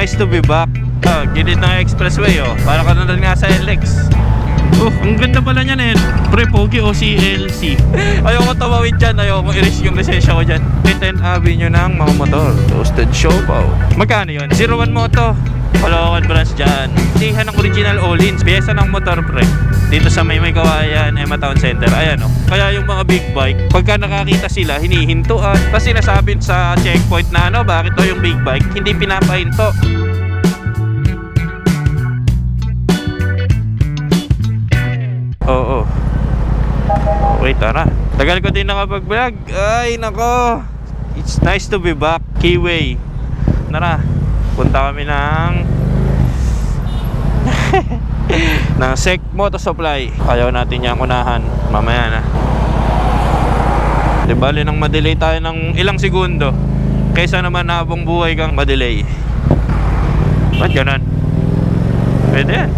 nice to be back. Ah, gilid ng expressway oh. Para ka na rin nga sa LX. Oh, ang ganda pala niyan eh. Pre, Pogi o CLC. Ayoko tumawid dyan. Ayoko i-risk yung lisensya ko dyan. 10 Avenue ng mga motor. Toasted Siopaw. Magkano yun? 01 Moto. Kalokan branch dyan. Tihan ng original Olins. Piyesa ng motor pre. Dito sa may may kawayan, Emma Town Center. Ayan oh. Kaya yung mga big bike, pagka nakakita sila, hinihintuan. Kasi sinasabi sa checkpoint na ano, bakit daw yung big bike, hindi pinapahinto. Oo. Okay, tara. Tagal ko din nakapag-vlog. Ay, nako. It's nice to be back. Keyway. Tara. Punta kami ng... ng Sec Moto Supply. Ayaw natin yung unahan. Mamaya na. Di bali nang madelay tayo ng ilang segundo. Kaysa naman na buhay kang madelay. Ba't ganun? Pwede yan.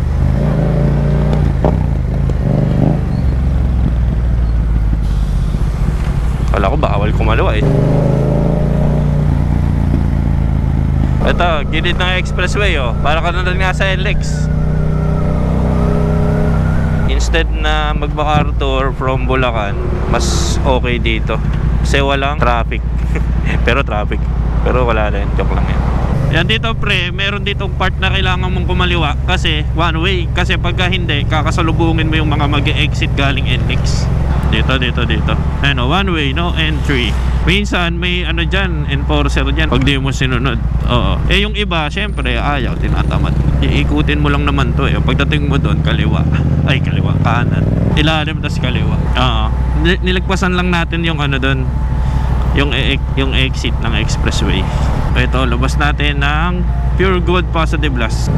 Kala ko bawal kumalawa eh. Ito, gilid ng expressway oh. Para ka na nga sa LX. Instead na magbakartour from Bulacan, mas okay dito. Kasi walang traffic. Pero traffic. Pero wala rin. Joke lang yan. Yan dito pre, meron ditong part na kailangan mong kumaliwa kasi one way. Kasi pagka hindi, kakasalubungin mo yung mga mag-exit galing NX. Dito, dito, dito. Ano, one way, no entry. Minsan may ano dyan, enforcer dyan pag di mo sinunod. Oo. Eh yung iba, syempre, ayaw, tinatamad. Iikutin mo lang naman to eh. Pagdating mo doon, kaliwa. Ay, kaliwa, kanan. Ilalim, tas kaliwa. Oo. Ni- Nilagpasan lang natin yung ano doon, yung e- yung exit ng expressway. Ito, labas natin ng Pure Gold Positive Blast.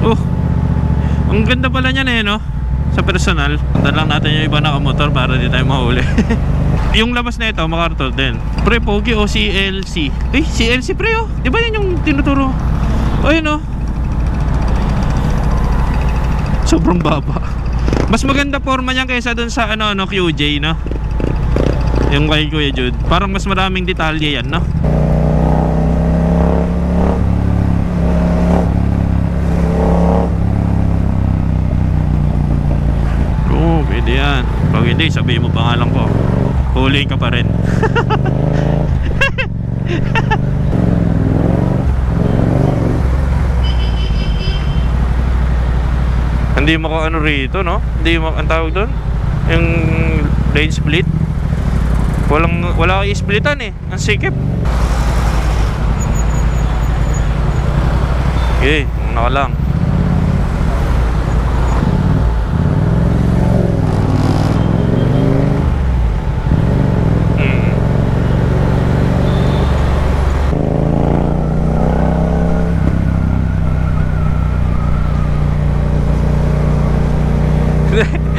Oh, ang ganda pala niyan eh, no? Sa personal, punta lang natin yung iba nakamotor para di tayo mahuli. yung labas na ito, makartol din. Pre, Pogi o CLC? Eh, CLC pre oh. Di ba yan yung tinuturo? O yun oh. Sobrang baba. Mas maganda forma niyan kaysa dun sa ano, ano QJ, no? Yung kay Kuya Jude. Parang mas maraming detalye yan, no? Oo, pwede yan. Hindi, sabihin mo pangalan ko. Huli ka pa rin. Hindi mo ko ano rito, no? Hindi mo, ang tawag doon? Yung lane split. Walang, wala kang splitan eh. Ang sikip. Okay, una ka lang.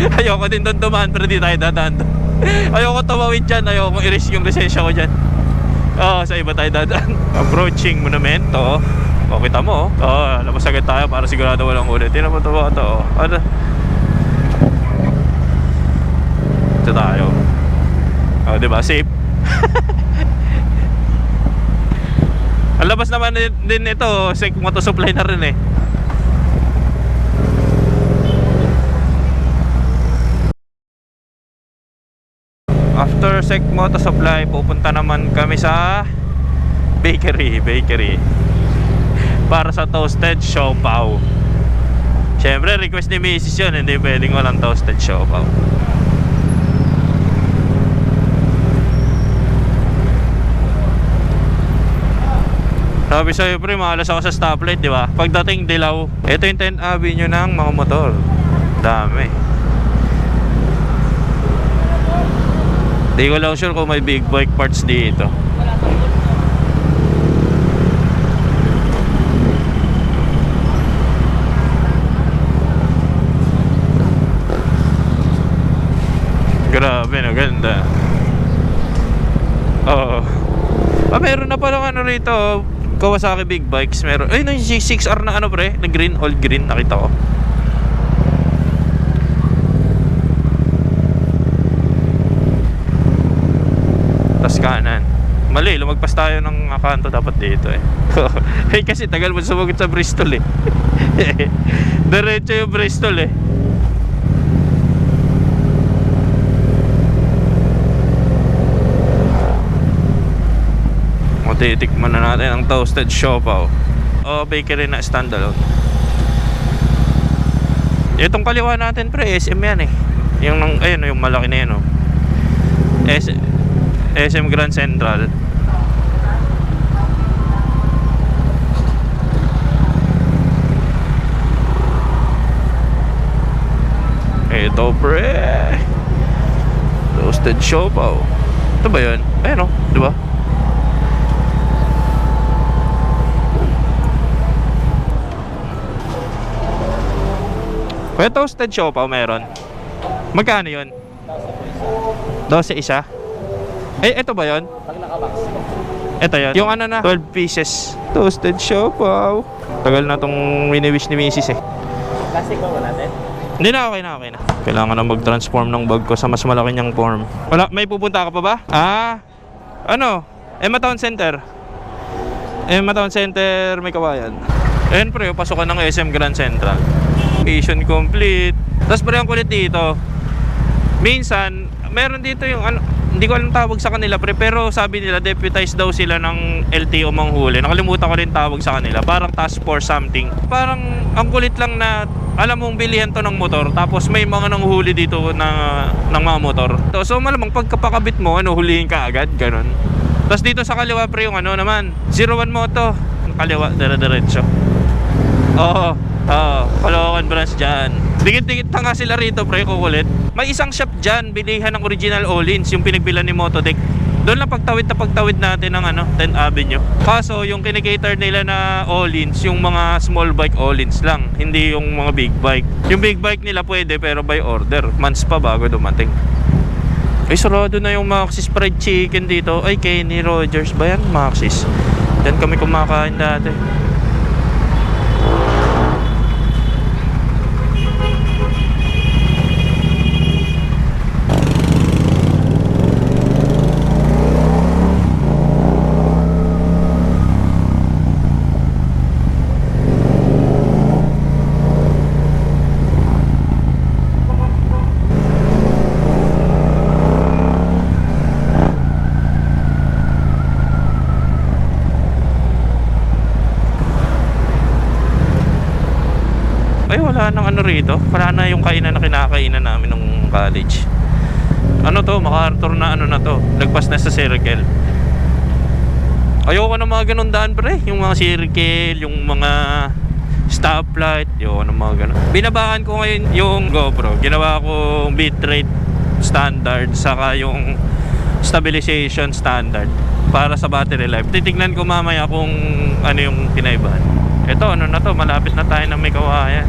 Ayoko din doon dumaan pero di tayo dadaan doon. Ayoko tumawid dyan. Ayoko i-risk yung lisensya ko dyan. Oo, sa iba tayo dadaan. Approaching monumento. O, kita mo. Oh, labas agad tayo para sigurado walang ulit. Tingnan mo ito ba ito? oh. Ano? Ito tayo. Oh, di ba? Safe. Ang labas naman din, ito, Sec Moto Supply na rin eh. After Sec Moto Supply, pupunta naman kami sa bakery, bakery. Para sa toasted siopaw. Siyempre, request ni Mrs. yun, hindi pwedeng walang toasted siopaw. Sabi sa'yo pre, malas ako sa stoplight, di ba? Pagdating dilaw, ito yung 10th Avenue ng mga motor. Dami. Di ko lang sure kung may big bike parts dito. Grabe, no, ganda. Oo. Ah, meron na palang ano rito, Kawasaki Big Bikes. Meron. Ay, yung 6R na ano pre, na green, all green, nakita ko. Kanan. Mali, lumagpas tayo ng akanto dapat dito eh. eh kasi tagal mo sumagot sa Bristol eh. Diretso yung Bristol eh. Matitikman na natin ang toasted siopaw. O bakery na standalone. Itong kaliwa natin pre, SM yan eh. Yung ayun yung malaki na yun oh. S SM Grand Central. Ito pre. Toasted siopaw. Ito ba yun? Ayun oh, di ba? May toasted siopaw meron. Magkano yun? 12 isa? Eh, ito ba yun? Pag nakabox. Ito yun. Yung ano na, 12 pieces. Toasted siopaw. Tagal na tong wini-wish ni Mrs. eh. Plastic ba natin? Hindi na, okay na, okay na. Kailangan na mag-transform ng bag ko sa mas malaki niyang form. Wala, may pupunta ka pa ba? Ah, ano? Emma Town Center. Emma Town Center, may kawayan. Ayun pre, pasok ka ng SM Grand Central. Mission complete. Tapos pre, ang kulit dito. Minsan, meron dito yung ano, hindi ko alam tawag sa kanila pre, pero sabi nila deputized daw sila ng LTO manghuli. Nakalimutan ko rin tawag sa kanila. Parang task force something. Parang ang kulit lang na alam mong bilihan to ng motor tapos may mga nanghuli dito na ng mga motor. So, so malamang pagkapakabit mo, ano, hulihin ka agad, ganun. Tapos dito sa kaliwa pre yung ano naman, 01 Moto. Kaliwa, dire-diretso. Oo. Oo. Caloocan branch dyan. Dikit-dikit na nga sila rito, pre, kukulit. May isang shop dyan, bilihan ng original Olins, yung pinagbilan ni Mototech. Doon lang pagtawid na pagtawid natin ng ano, 10th Avenue. Kaso, yung kinikater nila na Olins, yung mga small bike Olins lang, hindi yung mga big bike. Yung big bike nila pwede, pero by order. Months pa bago dumating. Ay, sarado na yung Maxis Fried Chicken dito. Ay, Kenny Rogers ba yan? Maxis. Diyan kami kumakain dati. Ay, ano rito. Wala na yung kainan na kinakainan namin nung college. Ano to? MacArthur na ano na to. Lagpas na sa circle. Ayoko ng mga ganun daan pre. Yung mga circle, yung mga stoplight. Ayoko ng mga ganun. Binabaan ko ngayon yung GoPro. Ginawa ko bitrate standard. Saka yung stabilization standard. Para sa battery life. Titignan ko mamaya kung ano yung kinaibahan. Ito, ano na to, malapit na tayo ng may kawayan.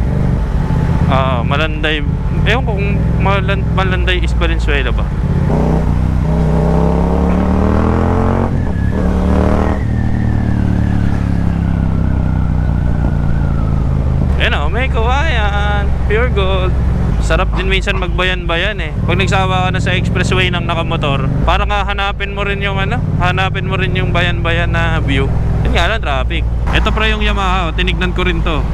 Ah, Malanday. Ewan ko kung Malan, Malanday is Valenzuela ba? Ayan o, may kawayan. Pure gold. Sarap din minsan magbayan-bayan eh. Pag nagsawa ka na sa expressway ng nakamotor, parang hahanapin mo rin yung ano, hanapin mo rin yung bayan-bayan na view. Yun nga lang, traffic. Ito pa yung Yamaha, oh. tinignan ko rin to.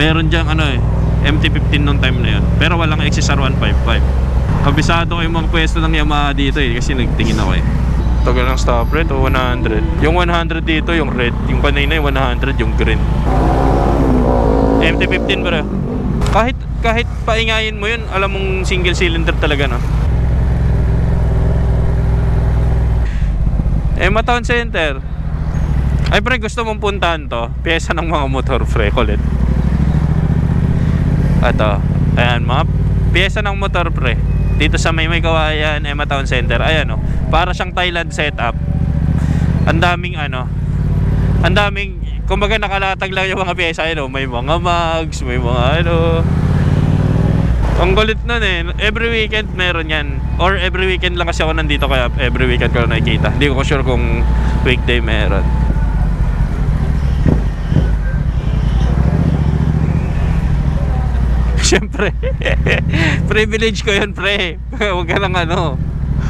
Meron diyang ano eh, MT-15 nung time na yun. Pero walang XSR 155. Kabisado ko yung mga pwesto ng Yamaha dito eh, kasi nagtingin ako eh. Tagal ng stop rate, oh, 100. Yung 100 dito, yung red. Yung panay na yung 100, yung green. MT-15 bro. Kahit kahit paingayin mo yun, alam mong single cylinder talaga no. Emma Town Center. Ay pre, gusto mong puntahan to? Pyesa ng mga motor pre, kulit. Ito. Ayan, mga pyesa ng motor pre. Dito sa may kawayan, Emma Town Center. Ayan oh. Para siyang Thailand setup. Ang daming ano, ang daming kumbaga nakalatag lang yung mga pyesa yun, oh. may mga mugs, may mga ano. Ang galit nun eh. Every weekend meron yan. Or every weekend lang kasi ako nandito kaya every weekend ko nakikita. Hindi ko sure kung weekday meron. Siyempre. privilege ko yun, pre. Huwag ka lang ano.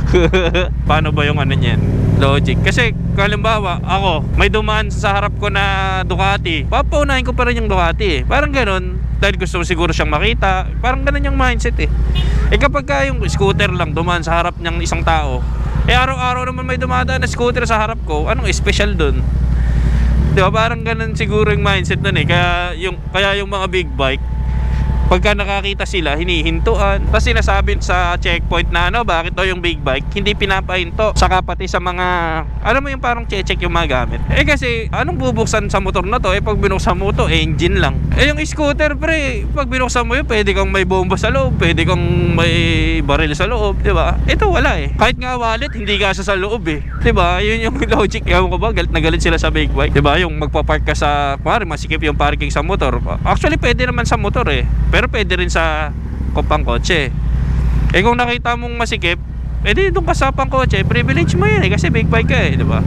Paano ba yung ano niyan? Logic. Kasi, kalimbawa, ako, may dumaan sa harap ko na Ducati. Papaunahin ko pa rin yung Ducati eh. Parang ganun. Dahil gusto ko siguro siyang makita. Parang ganun yung mindset eh. Eh kapag ka yung scooter lang dumaan sa harap ng isang tao, eh araw-araw naman may dumadaan na scooter sa harap ko, anong special dun? Di ba? Parang ganun siguro yung mindset nun eh. Kaya yung, kaya yung mga big bike, pagka nakakita sila, hinihintuan. Tapos sinasabi sa checkpoint na ano, bakit daw yung big bike, hindi pinapahinto. Saka pati sa mga, alam mo yung parang check yung mga gamit. Eh kasi, anong bubuksan sa motor na to? Eh pag binuksan mo to, engine lang. Eh yung scooter, pre, pag binuksan mo yun, pwede kang may bomba sa loob, pwede kang may baril sa loob, di ba? Ito wala eh. Kahit nga wallet, hindi ka sa loob eh. Di ba? Yun yung logic. Ewan ko ba, galit na galit sila sa big bike. Di ba? Yung magpa-park ka sa, kumari, masikip yung parking sa motor. Actually, pwede naman sa motor eh. Pero pwede rin sa kopang kotse. Eh kung nakita mong masikip, eh di doon ka sa pang kotse, privilege mo yun eh kasi big bike ka eh, di ba?